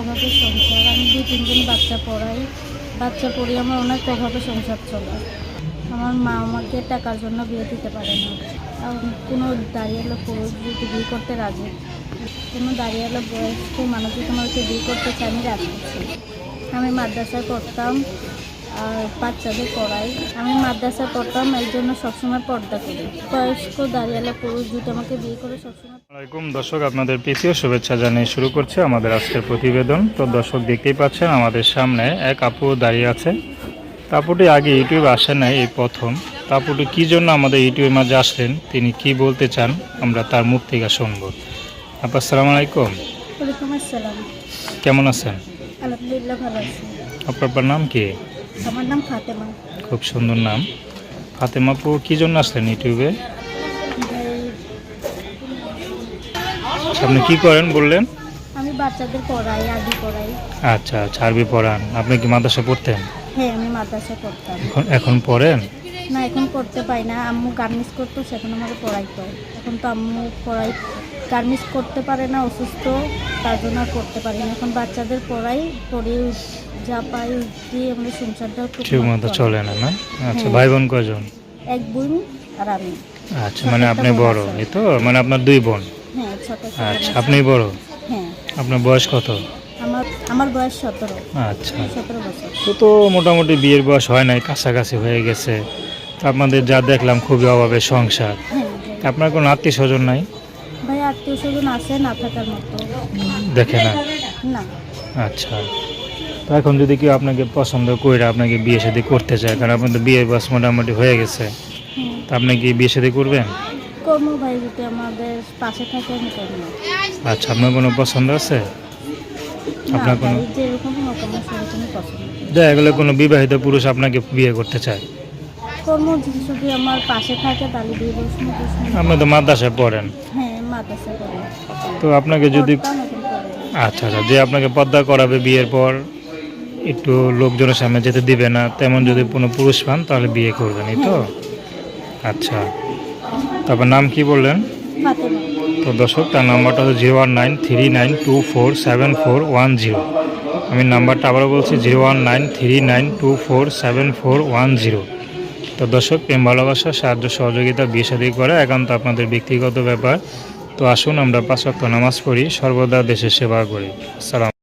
অভাবে সংসার। আমি দুই তিনজন বাচ্চা পড়াই। বাচ্চা পড়ি আমার অনেক অভাবে সংসার চলে। আমার মা আমাকে টাকার জন্য বিয়ে দিতে পারে না। কোনো দাঁড়িয়ে পুরুষ যদি বিয়ে করতে রাজি। কোনো দাঁড়িয়ে বয়স্ক মানুষ যদি আমাকে বিয়ে করতে চাই আমি রাজি আমি মাদ্রাসায় আর বাচ্চাদের পড়াই। আমি মাদ্রাসায় পড়তাম এই জন্য সবসময় পর্দা করি। বয়স্ক দাঁড়িয়ে পুরুষ যদি আমাকে বিয়ে করে সবসময় আসসালামাইকুম দর্শক আপনাদের প্রীতীয় শুভেচ্ছা জানিয়ে শুরু করছে আমাদের আজকের প্রতিবেদন। তো দর্শক দেখতেই পাচ্ছেন আমাদের সামনে এক আপু দাঁড়িয়ে আছে তাপুটি আগে ইউটিউবে আসেন নাই এই প্রথম। তাপুটি কী জন্য আমাদের ইউটিউবের মাঝে আসলেন? তিনি কি বলতে চান? আমরা তার মুখ থেকে শুনব। আপা আসসালামু। আলাইকুম কেমন আছেন? আলহামদুলিল্লাহ ভালো আছি। আপনার নাম কি? আমার নাম ফাতেমা। খুব সুন্দর নাম। ফাতেমা আপু কী জন্য আসলেন ইউটিউবে? আপনি কি করেন বললেন? আমি বাচ্চাদের পড়াই আদি পড়াই। আচ্ছা আচ্ছা আরবি পড়ান। আপনি কি মাদ্রাসা পড়তেন? হ্যাঁ আমি মাদ্রাসা করতাম এখন এখন পড়েন? না এখন করতে পাই না। আম্মু গার্মেন্টস করতো সেখন আমাকে পড়াইতো। এখন তো আম্মু পড়াই গার্মেন্টস করতে পারে না অসুস্থ তার জন্য করতে পারি না। এখন বাচ্চাদের পড়াই পড়ে যা পাই দিয়ে আমাদের সংসারটা ঠিক মতো চলে। না না? আচ্ছা হ্যাঁ। ভাই বোন কজন এক বোন আর আমি। আচ্ছা মানে আপনি বড় এই তো? মানে আপনার দুই বোন? হ্যাঁ ছোট আচ্ছা আপনি বড়? হ্যাঁ। আপনার বয়স কত? আমার আমার বয়স সতেরো। আচ্ছা। সতেরো বছর। তো তো মোটামুটি বিয়ের বয়স হয় নাই কাছাকাছি হয়ে গেছে। তো আপনাদের যা দেখলাম খুবই অভাবে সংসার। আপনার কোনো আত্মীয় স্বজন নাই? ভাই আত্মীয় স্বজন আছে না থাকার মতো। দেখে না? না। আচ্ছা। তো এখন যদি কেউ আপনাকে পছন্দ করে আপনাকে বিয়ে শাদী করতে চায় কারণ আপনার তো বিয়ের বয়স মোটামুটি হয়ে গেছে হুম। তো আপনি কি বিয়ে শাদী করবেন? কর্ম ভাই যদি আমাদের পাশে থাকে আমি করব। আচ্ছা আপনার কোনো পছন্দ আছে? আপনার কোনো যেরকম হোক আমার সেরকমই পছন্দ। দেখা গেলে কোনো বিবাহিত পুরুষ আপনাকে বিয়ে করতে চায়? কর্ম যদি যদি আমার পাশে থাকে তাহলে বিয়ে বসবো বসবো। আপনি তো মাদ্রাসায় পড়েন। হ্যাঁ তো আপনাকে যদি। আচ্ছা আচ্ছা যে আপনাকে পর্দা করাবে বিয়ের পর একটু লোকজনের সামনে যেতে দিবে না তেমন যদি কোনো পুরুষ পান তাহলে বিয়ে করবেন এই তো? আচ্ছা। তারপর নাম কি বললেন? তো দর্শক তার নাম্বারটা হচ্ছে zero one nine three nine two four seven four one zero. আমি নাম্বারটা আবারও বলছি zero one nine three nine two four seven four one zero. তো দর্শক প্রেম ভালোবাসা সাহায্য সহযোগিতা বিয়ে শাদী করা একান্ত আপনাদের ব্যক্তিগত ব্যাপার। তো আসুন আমরা পাঁচ নামাজ পড়ি সর্বদা দেশের সেবা করি। সালাম।